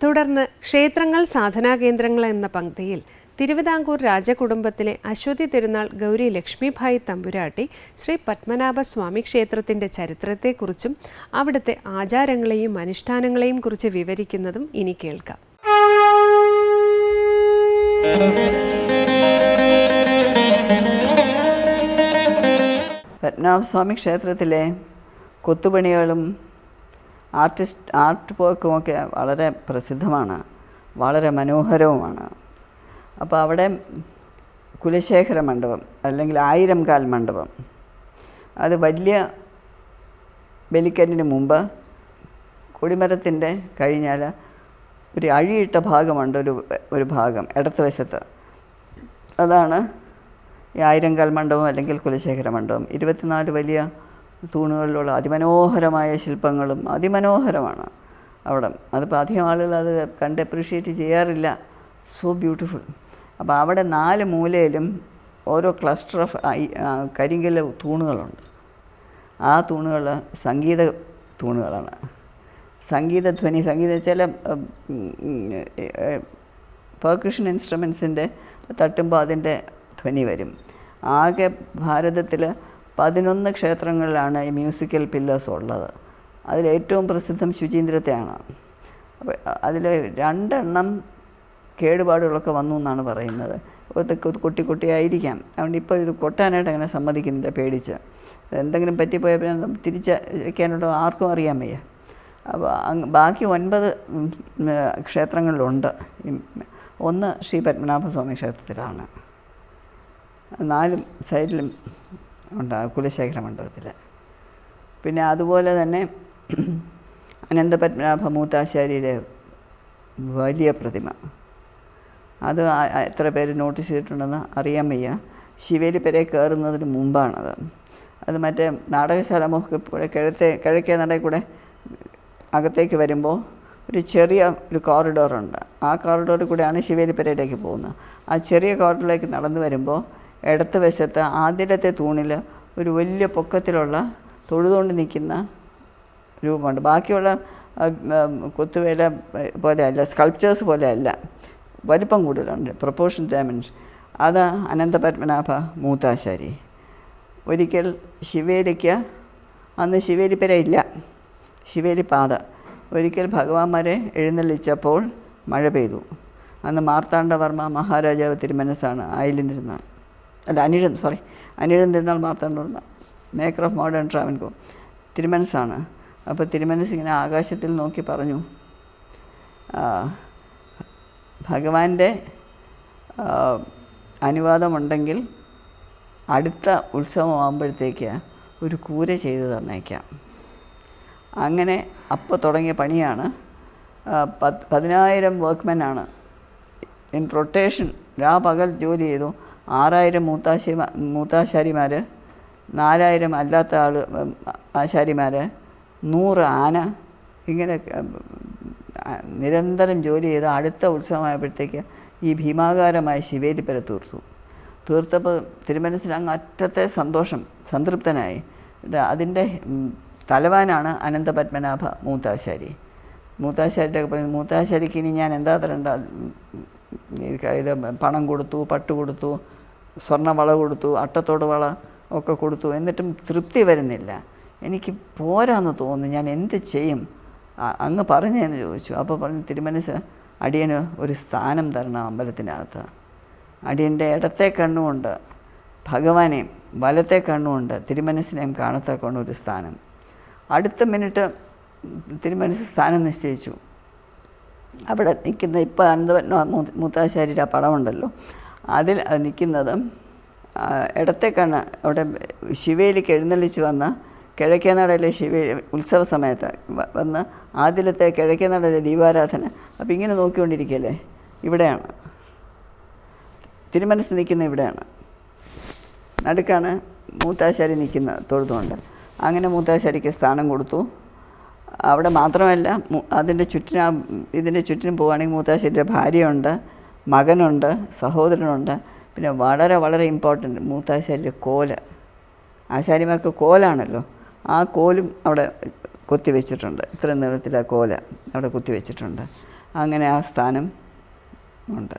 തുടർന്ന് ക്ഷേത്രങ്ങൾ സാധനാ കേന്ദ്രങ്ങൾ എന്ന പങ്ക്തിയിൽ തിരുവിതാംകൂർ രാജകുടുംബത്തിലെ അശ്വതി തിരുനാൾ ഗൗരി ലക്ഷ്മിഭായി തമ്പുരാട്ടി ശ്രീ പത്മനാഭസ്വാമി ക്ഷേത്രത്തിന്റെ ചരിത്രത്തെക്കുറിച്ചും അവിടുത്തെ ആചാരങ്ങളെയും അനുഷ്ഠാനങ്ങളെയും കുറിച്ച് വിവരിക്കുന്നതും ഇനി കേൾക്കാം. പത്മനാഭസ്വാമി ക്ഷേത്രത്തിലെ കൊത്തുപണികളും ആർട്ടിസ്റ്റ് ആർട്ട് വർക്കുമൊക്കെ വളരെ പ്രസിദ്ധമാണ് വളരെ മനോഹരവുമാണ്. അപ്പോൾ അവിടെ കുലശേഖര മണ്ഡപം അല്ലെങ്കിൽ ആയിരം കാൽ മണ്ഡപം. അത് വലിയ ബലിക്കറ്റിന് മുമ്പ് കൊടിമരത്തിന്റെ കഴിഞ്ഞാൽ ഒരു അഴിയിട്ട ഭാഗമുണ്ട് ഒരു ഒരു ഭാഗം ഇടത്ത് വശത്ത് അതാണ് ഈ ആയിരം കാൽ മണ്ഡപം അല്ലെങ്കിൽ കുലശേഖര മണ്ഡപം. ഇരുപത്തിനാല് വലിയ തൂണുകളിലുള്ള അതിമനോഹരമായ ശില്പങ്ങളും അതിമനോഹരമാണ് അവിടെ. അതിപ്പോൾ അധികം ആളുകൾ അത് കണ്ട് അപ്രീഷിയേറ്റ് ചെയ്യാറില്ല. സോ ബ്യൂട്ടിഫുൾ അപ്പോൾ അവിടെ നാല് മൂലയിലും ഓരോ ക്ലസ്റ്റർ ഓഫ് കരിങ്കൽ തൂണുകളുണ്ട്. ആ തൂണുകൾ സംഗീത തൂണുകളാണ്. സംഗീതധ്വനി സംഗീത ചില പെർക്കുഷൻ ഇൻസ്ട്രുമെൻസിന്റെ തട്ടുമ്പോൾ അതിന്റെ ധ്വനി വരും. ആകെ ഭാരതത്തിൽ പതിനൊന്ന് ക്ഷേത്രങ്ങളിലാണ് ഈ മ്യൂസിക്കൽ പില്ലേഴ്സ് ഉള്ളത്. അതിലേറ്റവും പ്രസിദ്ധം ശുചീന്ദ്രത്തെയാണ്. അപ്പോൾ അതിൽ രണ്ടെണ്ണം കേടുപാടുകളൊക്കെ വന്നു എന്നാണ് പറയുന്നത്. കുട്ടി കുട്ടിയായിരിക്കാം. അതുകൊണ്ട് ഇപ്പോൾ ഇത് കൊട്ടാനായിട്ട് അങ്ങനെ സമ്മതിക്കുന്നില്ല പേടിച്ച്. എന്തെങ്കിലും പറ്റിപ്പോയാൽ പിന്നെ തിരിച്ച് വയ്ക്കാനുള്ള ആർക്കും അറിയാൻ വയ്യ. അപ്പോൾ ബാക്കി ഒൻപത് ക്ഷേത്രങ്ങളിലുണ്ട്. ഒന്ന് ശ്രീ പത്മനാഭസ്വാമി ക്ഷേത്രത്തിലാണ്. നാലും സൈഡിലും ഉണ്ട്. ആ കുലശേഖര മണ്ഡപത്തിൽ പിന്നെ അതുപോലെ തന്നെ അനന്തപത്മനാഭ മൂത്താശാരിയുടെ വലിയ പ്രതിമ. അത് എത്ര പേര് നോട്ടീസ് ചെയ്തിട്ടുണ്ടെന്ന് അറിയാൻ വയ്യ. ശിവേലിപ്പരെ കയറുന്നതിന് മുമ്പാണത്. അത് മറ്റേ നാടകശാല കൂടെ കിഴത്തെ കിഴക്കേ നടയിൽ കൂടെ അകത്തേക്ക് വരുമ്പോൾ ഒരു ചെറിയ ഒരു കോറിഡോറുണ്ട് ആ കോറിഡോറിൽ കൂടെയാണ് ശിവേലിപ്പരയിലേക്ക് പോകുന്നത്. ആ ചെറിയ കോറിഡോറിലേക്ക് നടന്നു വരുമ്പോൾ ഇടത്ത് വശത്ത് ആദ്യത്തെ തൂണിൽ ഒരു വലിയ പൊക്കത്തിലുള്ള തൊഴുതുകൊണ്ട് നിൽക്കുന്ന രൂപമുണ്ട്. ബാക്കിയുള്ള കൊത്തുവേല പോലെയല്ല സ്കൾപ്ചേഴ്സ് പോലെയല്ല വലിപ്പം കൂടുതലുണ്ട്. പ്രൊപ്പോർഷൻ ഡയമെൻഷൻ അത് അനന്തപത്മനാഭ മൂത്താശാരി. ഒരിക്കൽ ശിവേലിക്ക് അന്ന് ശിവേലിപ്പര ഇല്ല. ശിവേലി പാത. ഒരിക്കൽ ഭഗവാന്മാരെ എഴുന്നള്ളിച്ചപ്പോൾ മഴ പെയ്തു. അന്ന് മാർത്താണ്ഡവർമ്മ മഹാരാജാവ് തിരുമനസ്സാണ് ആയില്യം തിരുനാൾ അല്ല Anizham sorry Anizham Thirunal Marthanda maker of modern Travancore. തിരുമനസ്സാണ്. അപ്പോൾ തിരുമനസ് ഇങ്ങനെ ആകാശത്തിൽ നോക്കി പറഞ്ഞു ഭഗവാന്റെ അനുവാദമുണ്ടെങ്കിൽ അടുത്ത ഉത്സവമാകുമ്പോഴത്തേക്ക് ഒരു കൂര ചെയ്ത് തന്നേക്കാം. അങ്ങനെ അപ്പോൾ തുടങ്ങിയ പണിയാണ്. പത്ത് പതിനായിരം വർക്ക്മെനാണ് ഇൻ റൊട്ടേഷൻ രാ പകൽ ജോലി ചെയ്തു. ആറായിരം മൂത്താശി മൂത്താശാരിമാർ നാലായിരം അല്ലാത്ത ആൾ ആശാരിമാർ നൂറ് ആന ഇങ്ങനെ നിരന്തരം ജോലി ചെയ്ത് അടുത്ത ഉത്സവമായപ്പോഴത്തേക്ക് ഈ ഭീമാകാരമായ ശിവേലിപ്പര തീർത്തു. തീർത്തപ്പോൾ തിരുമനസ്സിൽ അങ്ങ് അറ്റത്തെ സന്തോഷം സംതൃപ്തനായി. അതിന്റെ തലവാനാണ് അനന്തപത്മനാഭ മൂത്താശാരി. മൂത്താശാരിയുടെ പറയുന്നത് മൂത്താശാരിക്ക് ഇനി ഞാൻ എന്താ തരണ്ട? ഇത് പണം കൊടുത്തു പട്ട് കൊടുത്തു സ്വർണവള കൊടുത്തു അട്ടത്തോട് വള ഒക്കെ കൊടുത്തു. എന്നിട്ടും തൃപ്തി വരുന്നില്ല. എനിക്ക് പോരാന്ന് തോന്നുന്നു. ഞാൻ എന്ത് ചെയ്യും? അങ്ങ് പറഞ്ഞതെന്ന് ചോദിച്ചു. അപ്പോൾ പറഞ്ഞു തിരുമനസ് അടിയന് ഒരു സ്ഥാനം തരണം അമ്പലത്തിനകത്ത്. അടിയന്റെ ഇടത്തെ കണ്ണുകൊണ്ട് ഭഗവാനെയും വലത്തെ കണ്ണുകൊണ്ട് തിരുമനസിനെയും കാണത്തക്കൊണ്ട് ഒരു സ്ഥാനം. അടുത്ത മിനിറ്റ് തിരുമനസ് സ്ഥാനം നിശ്ചയിച്ചു. അവിടെ നിൽക്കുന്ന ഇപ്പോൾ അനന്തപത്മ മൂത്താശാരിയുടെ പടമുണ്ടല്ലോ. അതിൽ നിൽക്കുന്നതും ഇടത്തെ കണ്ണ് അവിടെ ശിവേലിക്ക് എഴുന്നള്ളിച്ച് വന്ന കിഴക്കേനടയിലെ ശിവ ഉത്സവ സമയത്ത് വന്ന് ആദ്യത്തെ കിഴക്കേ നടയിലെ ദീപാരാധന. അപ്പോൾ ഇങ്ങനെ നോക്കിക്കൊണ്ടിരിക്കുകയല്ലേ? ഇവിടെയാണ്. തിരുമനസ് നിൽക്കുന്ന ഇവിടെയാണ്. നടുക്കാണ് മൂത്താശാരി നിൽക്കുന്ന തൊഴുതുകൊണ്ട്. അങ്ങനെ മൂത്താശാരിക്ക് സ്ഥാനം കൊടുത്തു. അവിടെ മാത്രമല്ല അതിന്റെ ചുറ്റിനും ഇതിന്റെ ചുറ്റിനും പോവുകയാണെങ്കിൽ മൂത്താശാരിയുടെ ഭാര്യയുണ്ട്. മകനുണ്ട് സഹോദരനുണ്ട്. പിന്നെ വളരെ വളരെ ഇമ്പോർട്ടന്റ് മൂത്താശാരിയുടെ കോൽ. ആശാരിമാർക്ക് കോലാണല്ലോ. ആ കോലും അവിടെ കൊത്തി വെച്ചിട്ടുണ്ട് ഇത്ര നീളത്തിലെ കോല അവിടെ കുത്തി വെച്ചിട്ടുണ്ട് അങ്ങനെ ആ സ്ഥാനം ഉണ്ട്.